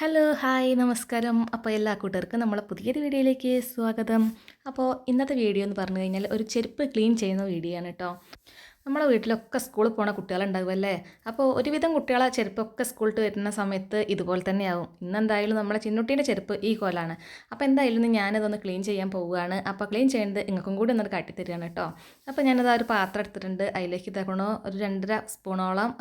Hello hi നമസ്കാരം. അപ്പോൾ എല്ലാ കൂട്ടർക്കും നമ്മളെ പുതിയൊരു വീഡിയോയിലേക്ക് സ്വാഗതം. അപ്പോൾ ഇന്നത്തെ വീഡിയോ എന്ന് പറഞ്ഞു കഴിഞ്ഞാൽ ഒരു ചെരുപ്പ് ക്ലീൻ ചെയ്യുന്ന വീഡിയോ ആണ് കേട്ടോ നമ്മളെ വീട്ടിലൊക്കെ സ്കൂളിൽ പോണ കുട്ടികളുണ്ടാവും അല്ലേ? അപ്പോൾ ഒരുവിധം കുട്ടികളെ ചെരുപ്പൊക്കെ സ്കൂളിൽ വരുന്ന സമയത്ത് ഇതുപോലെ തന്നെയാവും. ഇന്നെന്തായാലും നമ്മളെ ചിന്നുട്ടീന്റെ ചെരുപ്പ് ഈ കോലാണ്. അപ്പോൾ എന്തായാലും ഞാനിതൊന്ന് ക്ലീൻ ചെയ്യാൻ പോവുകയാണ്. അപ്പോൾ ക്ലീൻ ചെയ്യുന്നത് നിങ്ങൾക്കും കൂടി ഒന്നത് കാട്ടിത്തരികയാണ് കേട്ടോ. അപ്പോൾ ഞാനത് ഒരു പാത്രം എടുത്തിട്ടുണ്ട്. അതിലേക്ക് ഇതാക്കണോ ഒരു രണ്ടര സ്പൂണോളം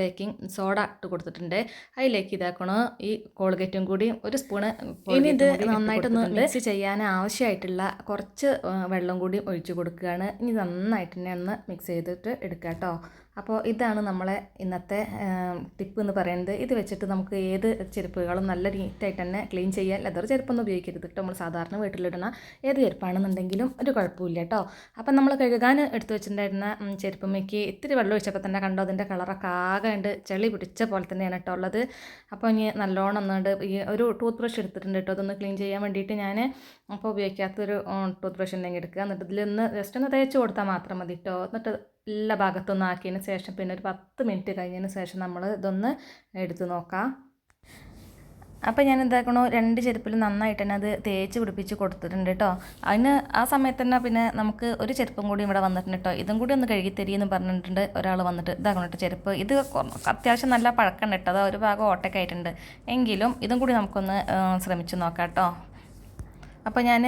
ബേക്കിംഗ് സോഡ ഇട്ട് കൊടുത്തിട്ടുണ്ട്. അതിലേക്ക് ഇതാക്കണോ ഈ കോൾഗേറ്റും കൂടി ഒരു സ്പൂണ്. ഇനി ഇത് നന്നായിട്ടൊന്ന് മിക്സ് ചെയ്യാൻ ആവശ്യമായിട്ടുള്ള കുറച്ച് വെള്ളം കൂടി ഒഴിച്ചു കൊടുക്കുകയാണ്. ഇനി നന്നായിട്ട് തന്നെ ഒന്ന് മിക്സ് ചെയ്തിട്ട് എടുക്കുക കേട്ടോ അപ്പോൾ ഇതാണ് നമ്മളെ ഇന്നത്തെ ടിപ്പ് എന്ന് പറയുന്നത്. ഇത് വെച്ചിട്ട് നമുക്ക് ഏത് ചെരുപ്പുകളും നല്ല നീറ്റായിട്ട് തന്നെ ക്ലീൻ ചെയ്യാൻ ലെതർ ചെരുപ്പൊന്നും ഉപയോഗിക്കരുത് കേട്ടോ നമ്മൾ സാധാരണ വീട്ടിലിടുന്ന ഏത് ചെരുപ്പാണെന്നുണ്ടെങ്കിലും ഒരു കുഴപ്പമില്ല കേട്ടോ അപ്പം നമ്മൾ കഴുകാൻ എടുത്തു വെച്ചിട്ടുണ്ടായിരുന്ന ചെരുപ്പമ്മയ്ക്ക് ഇത്തിരി വെള്ളം ഒഴിച്ചപ്പോൾ തന്നെ കണ്ടോ അതിന്റെ കളറൊക്കെ ആകെ ഉണ്ട് ചെളി പിടിച്ച പോലെ തന്നെയാണ് കേട്ടോ ഉള്ളത്. അപ്പോൾ ഇനി നല്ലോണം ഒന്നുകൊണ്ട് ഈ ഒരു ടൂത്ത് ബ്രഷ് എടുത്തിട്ടുണ്ട് കേട്ടോ അതൊന്ന് ക്ലീൻ ചെയ്യാൻ വേണ്ടിയിട്ട് ഞാൻ അപ്പോൾ ഉപയോഗിക്കാത്തൊരു ടൂത്ത് ബ്രഷ് ഉണ്ടെങ്കിൽ എടുക്കുക. എന്നിട്ട് ഇതിലൊന്ന് ജസ്റ്റ് ഒന്ന് തേച്ച് കൊടുത്താൽ മാത്രം മതി കേട്ടോ എന്നിട്ട് എല്ലാ ഭാഗത്തൊന്നും ആക്കിയതിന് ശേഷം പിന്നെ ഒരു പത്ത് മിനിറ്റ് കഴിഞ്ഞതിന് ശേഷം നമ്മൾ ഇതൊന്ന് എടുത്തു നോക്കാം. അപ്പോൾ ഞാൻ എന്താക്കണോ രണ്ട് ചെരുപ്പിൽ നന്നായിട്ട് തന്നെ അത് തേച്ച് പിടിപ്പിച്ച് കൊടുത്തിട്ടുണ്ട് കേട്ടോ അതിന് ആ സമയത്ത് തന്നെ പിന്നെ നമുക്ക് ഒരു ചെരുപ്പും കൂടി ഇവിടെ വന്നിട്ടുണ്ട് കേട്ടോ ഇതും കൂടി ഒന്ന് കഴുകി തരിയെന്ന് പറഞ്ഞിട്ടുണ്ട് ഒരാൾ വന്നിട്ട്. ഇതാക്കണം കേട്ടോ ചെരുപ്പ്. ഇത് അത്യാവശ്യം നല്ല പഴക്കം കേട്ടോ അത് ഒരു ഭാഗം ഓട്ടൊക്കെ ആയിട്ടുണ്ട് എങ്കിലും ഇതും കൂടി നമുക്കൊന്ന് ശ്രമിച്ച് നോക്കാം കേട്ടോ അപ്പോൾ ഞാൻ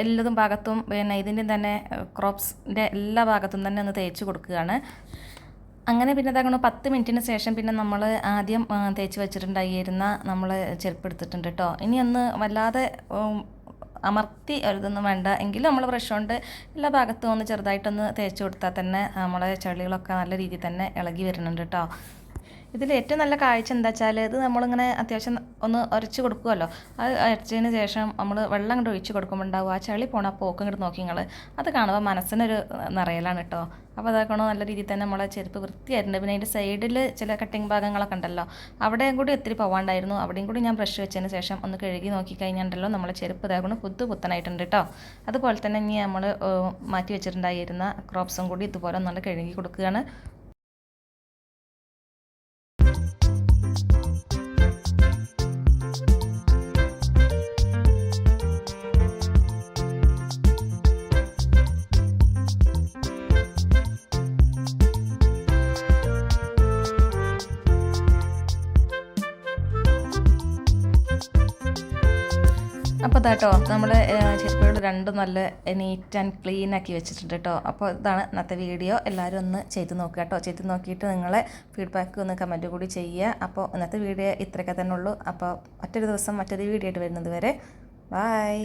എല്ലാതും ഭാഗത്തും പിന്നെ ഇതിന്റെ തന്നെ ക്രോപ്സിന്റെ എല്ലാ ഭാഗത്തും തന്നെ ഒന്ന് തേച്ച് കൊടുക്കുകയാണ്. അങ്ങനെ പിന്നെ ഇതാകണം പത്ത് മിനിറ്റിന് ശേഷം പിന്നെ നമ്മൾ ആദ്യം തേച്ച് വെച്ചിട്ടുണ്ടായിരുന്ന നമ്മൾ ചെരുപ്പ് എടുത്തിട്ടുണ്ട് കേട്ടോ ഇനി ഒന്ന് വല്ലാതെ അമർത്തി ഒരിതൊന്നും വേണ്ട. എങ്കിലും നമ്മൾ ബ്രഷ് കൊണ്ട് എല്ലാ ഭാഗത്തും ഒന്ന് ചെറുതായിട്ടൊന്ന് തേച്ച് കൊടുത്താൽ തന്നെ നമ്മളെ ചെളികളൊക്കെ നല്ല രീതിയിൽ തന്നെ ഇളകി വരുന്നുണ്ട് കേട്ടോ ഇതിൽ ഏറ്റവും നല്ല കാഴ്ച എന്താ വെച്ചാൽ ഇത് നമ്മളിങ്ങനെ അത്യാവശ്യം ഒന്ന് ഉരച്ച് കൊടുക്കുമല്ലോ അത് അരച്ചതിന് ശേഷം നമ്മൾ വെള്ളം അങ്ങോട്ട് ഒഴിച്ച് കൊടുക്കുമ്പോൾ ഉണ്ടാവും ആ ചളി പോണ പോക്കും ഇങ്ങോട്ട് നോക്കി നിങ്ങൾ അത് കാണുമ്പോൾ മനസ്സിനൊരു നിറയലാണ് കേട്ടോ അപ്പോൾ അതാക്കണോ നല്ല രീതിയിൽ തന്നെ നമ്മളെ ചെരുപ്പ് വൃത്തിയായിട്ടുണ്ട്. പിന്നെ അതിന്റെ സൈഡിൽ ചില കട്ടിങ് ഭാഗങ്ങളൊക്കെ ഉണ്ടല്ലോ. അവിടെയും കൂടി ഒത്തിരി പോവാണ്ടായിരുന്നു. അവിടെയും കൂടി ഞാൻ ബ്രഷ് വെച്ചതിന് ശേഷം ഒന്ന് കഴുകി നോക്കി കഴിഞ്ഞിട്ടുണ്ടല്ലോ നമ്മളെ ചെരുപ്പ് ഇതാക്കണം പുതു പുത്തനായിട്ടുണ്ട് കേട്ടോ അതുപോലെ തന്നെ ഇനി നമ്മൾ മാറ്റി വെച്ചിട്ടുണ്ടായിരുന്ന ക്രോപ്സും കൂടി ഇതുപോലെ ഒന്നുകൊണ്ട് കഴുകി കൊടുക്കുകയാണ്. അപ്പോൾ ഇതാട്ടോ നമ്മൾ ചെരുപ്പുകൾ രണ്ടും നല്ല നീറ്റ് ആൻഡ് ക്ലീൻ ആക്കി വെച്ചിട്ടുണ്ട് കേട്ടോ അപ്പോൾ ഇതാണ് ഇന്നത്തെ വീഡിയോ. എല്ലാവരും ഒന്ന് ചെയ്ത് നോക്കുക കേട്ടോ ചെയ്ത് നോക്കിയിട്ട് നിങ്ങളെ ഫീഡ്ബാക്ക് ഒന്ന് കമന്റ് കൂടി ചെയ്യുക. അപ്പോൾ ഇന്നത്തെ വീഡിയോ ഇത്രയൊക്കെ തന്നെ ഉള്ളൂ. അപ്പോൾ മറ്റൊരു ദിവസം മറ്റൊരു വീഡിയോ ആയിട്ട് വരുന്നത് വരെ. ബായ്